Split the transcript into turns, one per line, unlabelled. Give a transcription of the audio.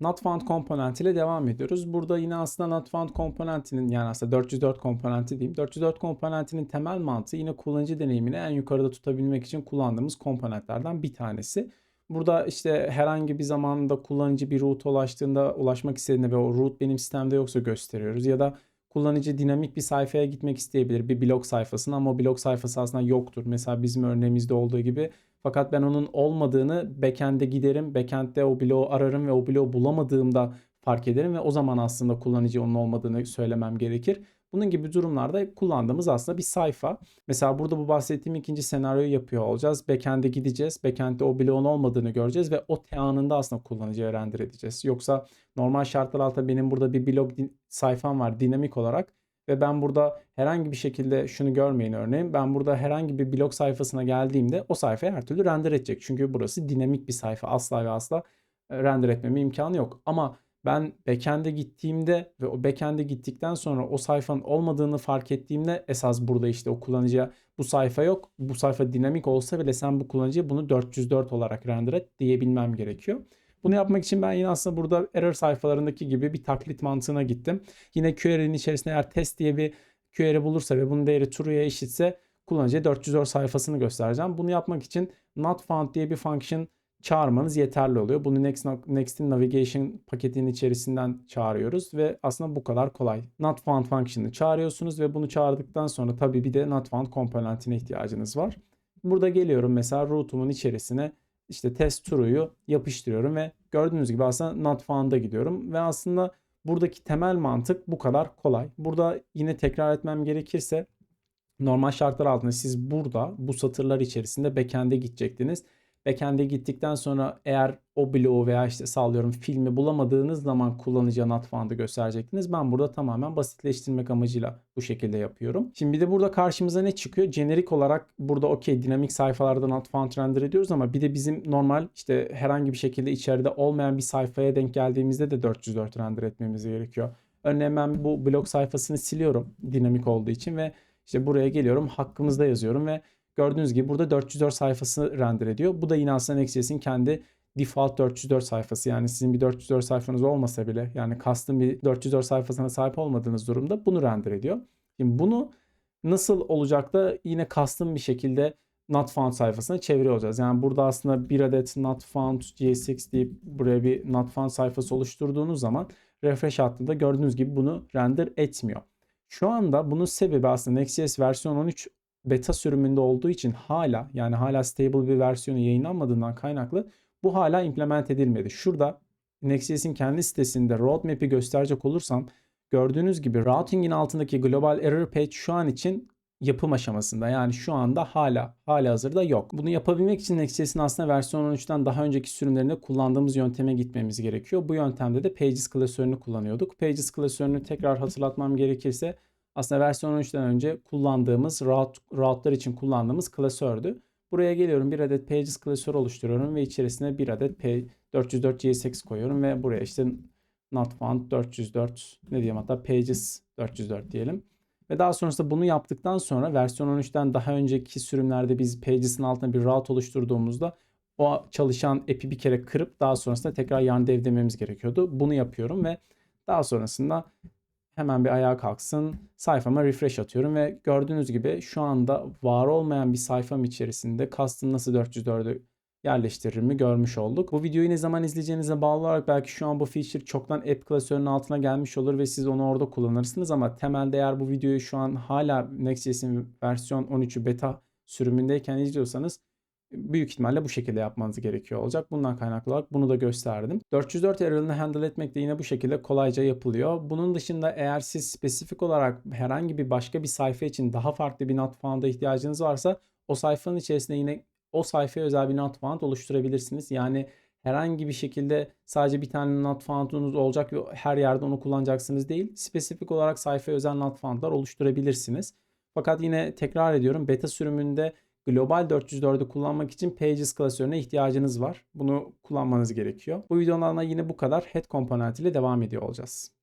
not found komponenti ile devam ediyoruz. Burada yine aslında not found komponentinin yani aslında 404 komponenti diyeyim. 404 komponentinin temel mantığı yine kullanıcı deneyimini en yukarıda tutabilmek için kullandığımız komponentlerden bir tanesi. Burada işte herhangi bir zamanda kullanıcı bir route ulaştığında ulaşmak istediğinde ve o route benim sistemde yoksa gösteriyoruz. Ya da kullanıcı dinamik bir sayfaya gitmek isteyebilir bir blog sayfasına ama o blog sayfası aslında yoktur. Mesela bizim örneğimizde olduğu gibi fakat ben onun olmadığını backend'e giderim. Backend'de o bloğu ararım ve o bloğu bulamadığımda fark ederim ve o zaman aslında kullanıcı onun olmadığını söylemem gerekir. Bunun gibi durumlarda kullandığımız aslında bir sayfa. Mesela burada bu bahsettiğim ikinci senaryoyu yapıyor olacağız. Backend'e gideceğiz. Backend'de o bloğun olmadığını göreceğiz ve o anında aslında kullanıcıya render edeceğiz. Yoksa normal şartlar altında benim burada bir blog sayfam var dinamik olarak ve ben burada herhangi bir şekilde şunu görmeyin örneğin. Ben burada herhangi bir blog sayfasına geldiğimde o sayfayı her türlü render edecek. Çünkü burası dinamik bir sayfa. Asla ve asla e, render etmeme imkanı yok. Ama ben backend'e gittiğimde ve o backend'e gittikten sonra o sayfanın olmadığını fark ettiğimde esas burada işte o kullanıcıya bu sayfa yok. Bu sayfa dinamik olsa bile sen bu kullanıcıya bunu 404 olarak render et diyebilmem gerekiyor. Bunu yapmak için ben yine aslında burada error sayfalarındaki gibi bir taklit mantığına gittim. Yine query'nin içerisinde eğer test diye bir query bulursa ve bunun değeri true'ya eşitse kullanıcıya 404 sayfasını göstereceğim. Bunu yapmak için not found diye bir function çağırmanız yeterli oluyor. Bunu Next, Next'in Navigation paketinin içerisinden çağırıyoruz ve aslında bu kadar kolay. Not found function'ını çağırıyorsunuz ve bunu çağırdıktan sonra tabii bir de not found komponentine ihtiyacınız var. Burada geliyorum mesela route'umun içerisine işte test true'yu yapıştırıyorum ve gördüğünüz gibi aslında not found'a gidiyorum ve aslında buradaki temel mantık bu kadar kolay. Burada yine tekrar etmem gerekirse normal şartlar altında siz burada bu satırlar içerisinde backend'e gidecektiniz backend'e gittikten sonra eğer o bloğu veya işte sağlıyorum filmi bulamadığınız zaman kullanıcıya not found'ı gösterecektiniz. Ben burada tamamen basitleştirmek amacıyla bu şekilde yapıyorum. Şimdi bir de burada karşımıza ne çıkıyor? Jenerik olarak burada okey dinamik sayfalarda not found render ediyoruz ama bir de bizim normal işte herhangi bir şekilde içeride olmayan bir sayfaya denk geldiğimizde de 404 render etmemiz gerekiyor. Örneğin ben bu blog sayfasını siliyorum dinamik olduğu için ve işte buraya geliyorum hakkımızda yazıyorum ve Gördüğünüz gibi burada 404 sayfası render ediyor. Bu da yine aslında Next.js'in kendi default 404 sayfası. Yani sizin bir 404 sayfanız olmasa bile yani custom bir 404 sayfasına sahip olmadığınız durumda bunu render ediyor. Şimdi bunu nasıl olacak da yine custom bir şekilde not found sayfasına çeviriyor olacağız. Yani burada aslında bir adet not found j6 deyip buraya bir not found sayfası oluşturduğunuz zaman refresh attığında gördüğünüz gibi bunu render etmiyor. Şu anda bunun sebebi aslında Next.js versiyon 13 beta sürümünde olduğu için hala yani hala stable bir versiyonu yayınlanmadığından kaynaklı bu hala implement edilmedi. Şurada Next.js'in kendi sitesinde roadmap'i gösterecek olursam gördüğünüz gibi routing'in altındaki global error page şu an için yapım aşamasında. Yani şu anda hala hala hazırda yok. Bunu yapabilmek için Next.js'in aslında versiyon 13'ten daha önceki sürümlerinde kullandığımız yönteme gitmemiz gerekiyor. Bu yöntemde de Pages klasörünü kullanıyorduk. Pages klasörünü tekrar hatırlatmam gerekirse aslında versiyon 13'ten önce kullandığımız route, route'lar için kullandığımız klasördü. Buraya geliyorum bir adet pages klasör oluşturuyorum ve içerisine bir adet 404 GSX koyuyorum ve buraya işte not found 404 ne diyeyim hatta pages 404 diyelim. Ve daha sonrasında bunu yaptıktan sonra versiyon 13'ten daha önceki sürümlerde biz pages'in altına bir route oluşturduğumuzda o çalışan app'i bir kere kırıp daha sonrasında tekrar yan dev dememiz gerekiyordu. Bunu yapıyorum ve daha sonrasında hemen bir ayağa kalksın. Sayfama refresh atıyorum ve gördüğünüz gibi şu anda var olmayan bir sayfam içerisinde custom nasıl 404'ü yerleştiririmi görmüş olduk. Bu videoyu ne zaman izleyeceğinize bağlı olarak belki şu an bu feature çoktan app klasörünün altına gelmiş olur ve siz onu orada kullanırsınız ama temelde eğer bu videoyu şu an hala Next.js'in versiyon 13'ü beta sürümündeyken izliyorsanız büyük ihtimalle bu şekilde yapmanız gerekiyor olacak. Bundan kaynaklı olarak bunu da gösterdim. 404 error'ını handle etmek de yine bu şekilde kolayca yapılıyor. Bunun dışında eğer siz spesifik olarak herhangi bir başka bir sayfa için daha farklı bir not found'a ihtiyacınız varsa o sayfanın içerisinde yine o sayfaya özel bir not found oluşturabilirsiniz. Yani herhangi bir şekilde sadece bir tane not found'unuz olacak ve her yerde onu kullanacaksınız değil. Spesifik olarak sayfaya özel not found'lar oluşturabilirsiniz. Fakat yine tekrar ediyorum beta sürümünde Global 404'ü kullanmak için Pages klasörüne ihtiyacınız var. Bunu kullanmanız gerekiyor. Bu videolarına yine bu kadar head komponentiyle devam ediyor olacağız.